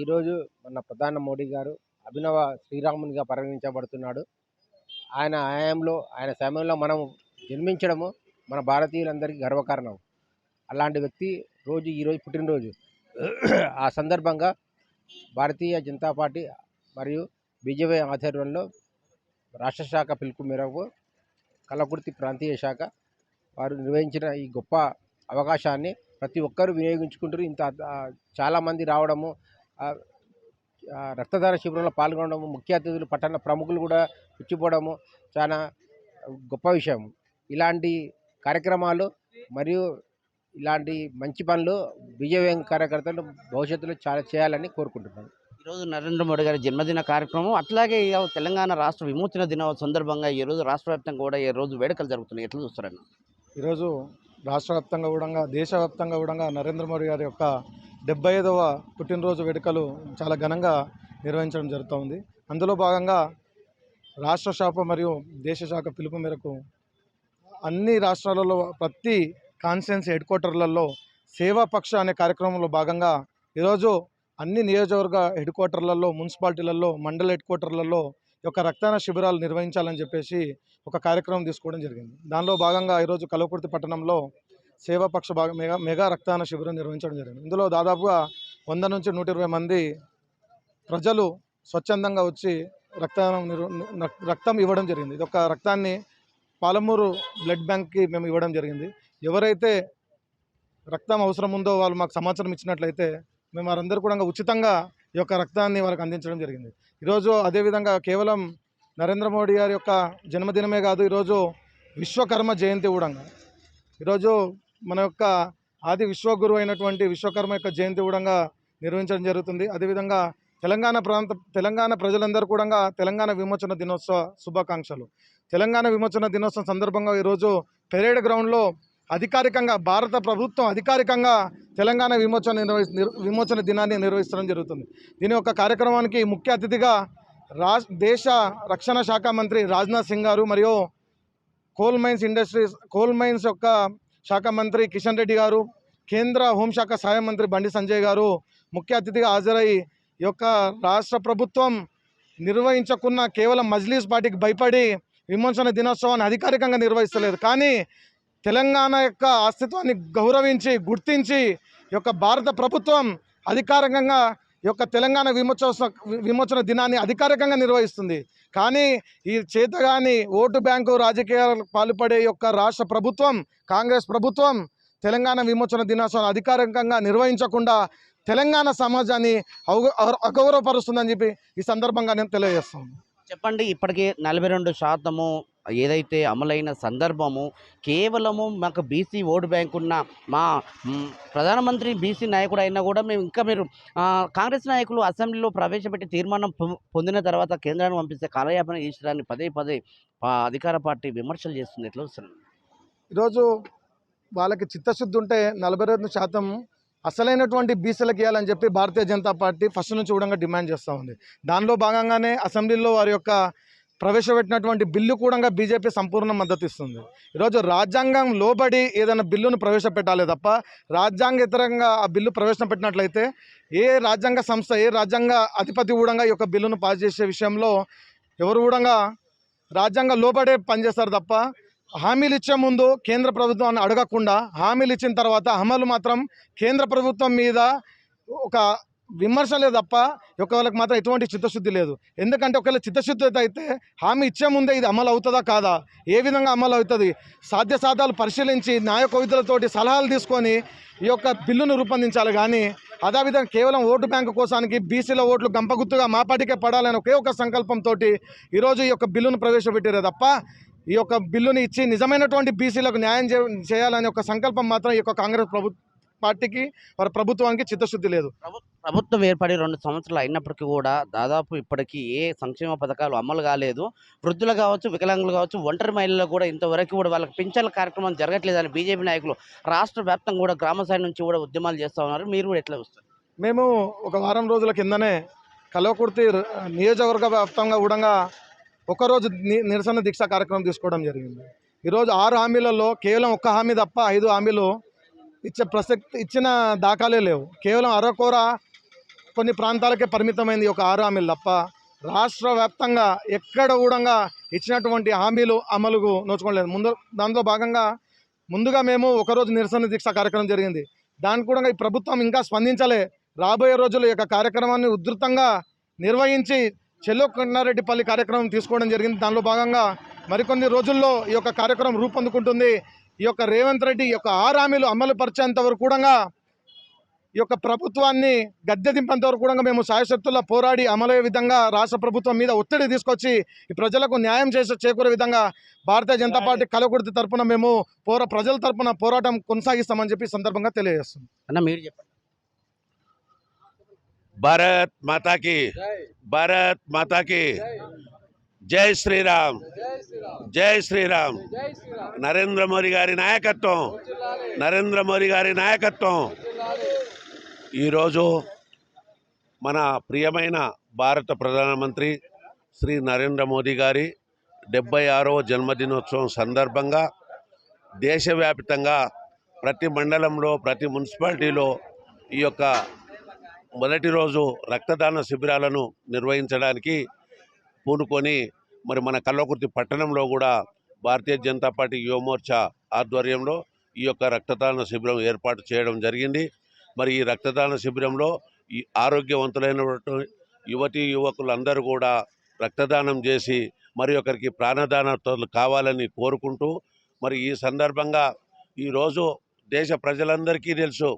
ఈరోజు మన ప్రధాని మోడీ గారు అభినవ శ్రీరామునిగా పరిగణించబడుతున్నాడు. ఆయన హయాంలో ఆయన సమయంలో మనం జన్మించడము మన భారతీయులందరికీ గర్వకారణం. అలాంటి వ్యక్తి రోజు ఈరోజు పుట్టినరోజు. ఆ సందర్భంగా భారతీయ జనతా పార్టీ మరియు బీజేపీ ఆధ్వర్యంలో రాష్ట్ర శాఖ పిలుపు మేరకు కలకుర్తి ప్రాంతీయ శాఖ వారు నిర్వహించిన ఈ గొప్ప అవకాశాన్ని ప్రతి ఒక్కరూ వినియోగించుకుంటారు. ఇంత చాలామంది రావడము రక్తదాన శిబిరంలో పాల్గొనడము ముఖ్య అతిథులు పట్టణ ప్రముఖులు కూడా పుచ్చిపోవడము చాలా గొప్ప విషయం. ఇలాంటి కార్యక్రమాలు మరియు ఇలాంటి మంచి పనులు బీజేపీ కార్యకర్తలు భవిష్యత్తులో చాలా చేయాలని కోరుకుంటున్నాను. ఈరోజు నరేంద్ర మోడీ గారి జన్మదిన కార్యక్రమం అట్లాగే తెలంగాణ రాష్ట్ర విమోచన దిన సందర్భంగా ఈ రోజు రాష్ట్ర వ్యాప్తంగా కూడా ఈ రోజు వేడుకలు జరుగుతున్నాయి. ఎట్లా చూస్తారన్న? ఈరోజు రాష్ట్ర వ్యాప్తంగా కూడా దేశవ్యాప్తంగా కూడా నరేంద్ర మోడీ గారి యొక్క డెబ్బై ఐదవ పుట్టినరోజు వేడుకలు చాలా ఘనంగా నిర్వహించడం జరుగుతోంది. అందులో భాగంగా రాష్ట్ర శాఖ మరియు దేశ శాఖ పిలుపు మేరకు అన్ని రాష్ట్రాలలో ప్రతి కాన్స్టిట్యున్సీ హెడ్ క్వార్టర్లలో సేవా పక్ష అనే కార్యక్రమంలో భాగంగా ఈరోజు అన్ని నియోజకవర్గ హెడ్ క్వార్టర్లలో మున్సిపాలిటీలలో మండల హెడ్ క్వార్టర్లలో యొక్క రక్తదాన శిబిరాలు నిర్వహించాలని చెప్పేసి ఒక కార్యక్రమం తీసుకోవడం జరిగింది. దానిలో భాగంగా ఈరోజు కలవకుర్తి పట్టణంలో సేవాపక్ష భాగ మెగా మెగా రక్తదాన శిబిరం నిర్వహించడం జరిగింది. ఇందులో దాదాపుగా వంద నుంచి నూట ఇరవై మంది ప్రజలు స్వచ్ఛందంగా వచ్చి రక్తదానం రక్- రక్తం ఇవ్వడం జరిగింది. ఇది ఒక రక్తాన్ని పాలమూరు బ్లడ్ బ్యాంక్కి మేము ఇవ్వడం జరిగింది. ఎవరైతే రక్తం అవసరం ఉందో వాళ్ళు మాకు సమాచారం ఇచ్చినట్లయితే మేము వారందరూ కూడా ఉచితంగా ఈ యొక్క రక్తాన్ని వాళ్ళకి అందించడం జరిగింది. ఈరోజు అదేవిధంగా కేవలం నరేంద్ర మోడీ గారి యొక్క జన్మదినమే కాదు ఈరోజు విశ్వకర్మ జయంతి కూడా ఈరోజు మన యొక్క ఆది విశ్వగురు అయినటువంటి విశ్వకర్మ యొక్క జయంతి కూడా నిర్వహించడం జరుగుతుంది. అదేవిధంగా తెలంగాణ ప్రాంత తెలంగాణ ప్రజలందరూ కూడా తెలంగాణ విమోచన దినోత్సవ శుభాకాంక్షలు. తెలంగాణ విమోచన దినోత్సవం సందర్భంగా ఈరోజు పెరేడ్ గ్రౌండ్లో అధికారికంగా భారత ప్రభుత్వం అధికారికంగా తెలంగాణ విమోచన నిర్వహి విమోచన దినాన్ని నిర్వహించడం జరుగుతుంది. దీని యొక్క కార్యక్రమానికి ముఖ్య అతిథిగా రా దేశ రక్షణ శాఖ మంత్రి రాజ్నాథ్ సింగ్ గారు మరియు coal mines industries coal mines యొక్క శాఖ మంత్రి కిషన్ రెడ్డి గారు కేంద్ర హోంశాఖ సహాయ మంత్రి బండి సంజయ్ గారు ముఖ్య అతిథిగా హాజరై ఈ యొక్క రాష్ట్ర ప్రభుత్వం నిర్వహించకున్న కేవలం మజ్లీస్ పార్టీకి భయపడి విమోచన దినోత్సవాన్ని అధికారికంగా నిర్వహిస్తలేదు. కానీ తెలంగాణ యొక్క అస్తిత్వాన్ని గౌరవించి గుర్తించి యొక్క భారత ప్రభుత్వం అధికారికంగా యొక్క తెలంగాణ విమోచన విమోచన దినాన్ని అధికారికంగా నిర్వహిస్తుంది. కానీ ఈ చేతగాని ఓటు బ్యాంకు రాజకీయాలకు పాల్పడే యొక్క రాష్ట్ర ప్రభుత్వం కాంగ్రెస్ ప్రభుత్వం తెలంగాణ విమోచన దినోత్సవం అధికారికంగా నిర్వహించకుండా తెలంగాణ సమాజాన్ని అగౌ- అగౌరవపరుస్తుందని చెప్పి ఈ సందర్భంగా నేను తెలియజేస్తాను. చెప్పండి ఇప్పటికే నలభై రెండు శాతము ఏదైతే అమలైన సందర్భము కేవలము మాకు బీసీ ఓటు బ్యాంక్ ఉన్న మా ప్రధానమంత్రి బీసీ నాయకుడు అయినా కూడా మేము ఇంకా మీరు కాంగ్రెస్ నాయకులు అసెంబ్లీలో ప్రవేశపెట్టి తీర్మానం పొందిన తర్వాత కేంద్రాన్ని పంపిస్తే కాలయాపన చేసడాన్ని పదే పదే అధికార పార్టీ విమర్శలు చేస్తుంది. ఎట్లా వస్తుంది? ఈరోజు వాళ్ళకి చిత్తశుద్ధి ఉంటే నలభై రెండు శాతం అసలైనటువంటి బీసీలకు ఇవ్వాలని చెప్పి భారతీయ జనతా పార్టీ ఫస్ట్ నుంచి కూడా డిమాండ్ చేస్తూ ఉంది. దానిలో భాగంగానే అసెంబ్లీలో వారి యొక్క ప్రవేశపెట్టినటువంటి బిల్లు కూడా బీజేపీ సంపూర్ణ మద్దతు ఇస్తుంది ఈరోజు రాజ్యాంగం లోబడి ఏదైనా బిల్లును ప్రవేశపెట్టాలి తప్ప రాజ్యాంగేతరంగా ఆ బిల్లు ప్రవేశపెట్టినట్లయితే ఏ రాజ్యాంగ సంస్థ ఏ రాజ్యాంగ అధిపతి కూడా ఈ యొక్క బిల్లును పాస్ చేసే విషయంలో ఎవరు కూడా రాజ్యాంగ లోబడే పనిచేస్తారు తప్ప హామీలు ఇచ్చే ముందు కేంద్ర ప్రభుత్వాన్ని అడగకుండా హామీలు ఇచ్చిన తర్వాత అమలు మాత్రం కేంద్ర ప్రభుత్వం మీద ఒక విమర్శలే తప్ప ఒకవేళకి మాత్రం ఎటువంటి చిత్తశుద్ధి లేదు. ఎందుకంటే ఒకవేళ చిత్తశుద్ధి అయితే హామీ ఇచ్చే ముందే ఇది అమలు అవుతుందా కాదా? ఏ విధంగా అమలు అవుతుంది? సాధ్యసాధాలు పరిశీలించి న్యాయ కవితలతోటి సలహాలు తీసుకొని ఈ యొక్క బిల్లును రూపొందించాలి. కానీ అదేవిధంగా కేవలం ఓటు బ్యాంకు కోసానికి బీసీల ఓట్లు గంపగుత్తుగా మా పార్టీకే పడాలని ఒకే ఒక సంకల్పంతో ఈరోజు ఈ యొక్క బిల్లును ప్రవేశపెట్టారే తప్ప ఈ యొక్క బిల్లుని ఇచ్చి నిజమైనటువంటి బీసీలకు న్యాయం చేయాలనే ఒక సంకల్పం మాత్రం ఈ యొక్క కాంగ్రెస్ ప్రభు పార్టీకి వారి ప్రభుత్వానికి చిత్తశుద్ధి లేదు. ప్రభుత్వం ఏర్పడి రెండు సంవత్సరాలు అయినప్పటికీ కూడా దాదాపు ఇప్పటికీ ఏ సంక్షేమ పథకాలు అమలు కాలేదు. వృద్ధులు కావచ్చు వికలాంగులు కావచ్చు ఒంటరి మహిళలు కూడా ఇంతవరకు కూడా వాళ్ళకి పింఛన్ల కార్యక్రమం జరగట్లేదని బీజేపీ నాయకులు రాష్ట్ర వ్యాప్తంగా కూడా గ్రామ స్థాయి నుంచి కూడా ఉద్యమాలు చేస్తూ ఉన్నారు. మీరు కూడా ఎట్లా వస్తారు మేము ఒక వారం రోజుల కిందనే కల్వకుర్తి నియోజకవర్గ వ్యాప్తంగా కూడా ఒకరోజు నిరసన దీక్ష కార్యక్రమం తీసుకోవడం జరిగింది. ఈరోజు ఆరు హామీలలో కేవలం ఒక్క హామీ తప్ప ఐదు హామీలు ఇచ్చే ప్రసక్తి ఇచ్చిన దాఖలే లేవు. కేవలం అరకొర కొన్ని ప్రాంతాలకే పరిమితమైంది ఒక ఆరు హామీలు తప్ప. రాష్ట్ర వ్యాప్తంగా ఎక్కడ కూడా ఇచ్చినటువంటి హామీలు అమలుకు నోచుకోలేదు. ముందు దాంతో భాగంగా ముందుగా మేము ఒకరోజు నిరసన దీక్ష కార్యక్రమం జరిగింది. దానికి కూడా ఈ ప్రభుత్వం ఇంకా స్పందించలే. రాబోయే రోజుల్లో ఈ యొక్క కార్యక్రమాన్ని ఉధృతంగా నిర్వహించి చెల్లో కొండారెడ్డిపల్లి కార్యక్రమం తీసుకోవడం జరిగింది. దానిలో భాగంగా మరికొన్ని రోజుల్లో ఈ యొక్క కార్యక్రమం రూపొందుకుంటుంది. ఈ యొక్క రేవంత్ రెడ్డి యొక్క ఆరు హామీలు అమలు పరిచేంత వరకు కూడా ఈ యొక్క ప్రభుత్వాన్ని గద్దె దింపేంత వరకు కూడా మేము సాయశక్తుల పోరాడి అమలయ్యే విధంగా రాష్ట్ర ప్రభుత్వం మీద ఒత్తిడి తీసుకొచ్చి ఈ ప్రజలకు న్యాయం చేసే చేకూరే విధంగా భారతీయ జనతా పార్టీ కలకుర్తి తరపున మేము పోర ప్రజల తరపున పోరాటం కొనసాగిస్తామని చెప్పి సందర్భంగా తెలియజేస్తున్నాం. అన్న మీరు చెప్పండి. భారత్ మాతా की భారత్ మాతా की జై శ్రీరామ్. జై శ్రీరామ్. నరేంద్ర మోడీ గారి నాయకత్వం. నరేంద్ర మోడీ గారి నాయకత్వం. ఈరోజు మన ప్రియమైన భారత ప్రధానమంత్రి శ్రీ నరేంద్ర మోదీ గారి డెబ్బై ఆరవ జన్మదినోత్సవం సందర్భంగా దేశవ్యాప్తంగా ప్రతి మండలంలో ప్రతి మున్సిపాలిటీలో ఈ యొక్క మొదటి రోజు రక్తదాన శిబిరాలను నిర్వహించడానికి పూనుకొని మరి మన కల్లకుర్తి పట్టణంలో కూడా భారతీయ జనతా పార్టీ యువమోర్చా ఆధ్వర్యంలో ఈ యొక్క రక్తదాన శిబిరం ఏర్పాటు చేయడం జరిగింది. మరి ఈ రక్తదాన శిబిరంలో ఈ ఆరోగ్యవంతులైనటువంటి యువతీ యువకులందరూ కూడా రక్తదానం చేసి మరి ఒకరికి ప్రాణదానతలు కావాలని కోరుకుంటూ మరి ఈ సందర్భంగా ఈరోజు దేశ ప్రజలందరికీ తెలుసు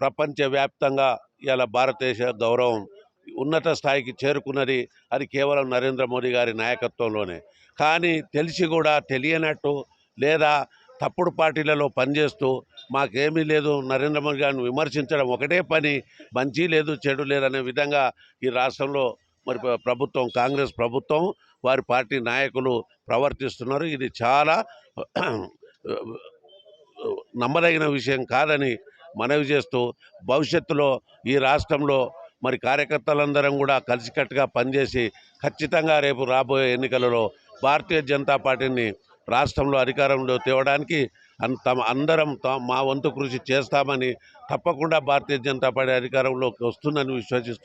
ప్రపంచవ్యాప్తంగా ఇలా భారతదేశ గౌరవం ఉన్నత స్థాయికి చేరుకున్నది అది కేవలం నరేంద్ర మోడీ గారి నాయకత్వంలోనే. కానీ తెలిసి కూడా తెలియనట్టు లేదా తప్పుడు పార్టీలలో పనిచేస్తూ మాకేమీ లేదు నరేంద్ర మోడీ గారిని విమర్శించడం ఒకటే పని మంచి లేదు చెడు లేదనే విధంగా ఈ రాష్ట్రంలో మరి ప్రభుత్వం కాంగ్రెస్ ప్రభుత్వం వారి పార్టీ నాయకులు ప్రవర్తిస్తున్నారు. ఇది చాలా నమ్మదగిన విషయం కాదని మనవి చేస్తూ భవిష్యత్తులో ఈ రాష్ట్రంలో మరి కార్యకర్తలందరం కూడా కలిసికట్టుగా పనిచేసి ఖచ్చితంగా రేపు రాబోయే ఎన్నికలలో భారతీయ జనతా పార్టీని రాష్ట్రంలో అధికారంలో తేవడానికి తమ అందరం మా వంతు కృషి చేస్తామని తప్పకుండా భారతీయ జనతా పార్టీ అధికారంలోకి వస్తుందని విశ్వసిస్తూ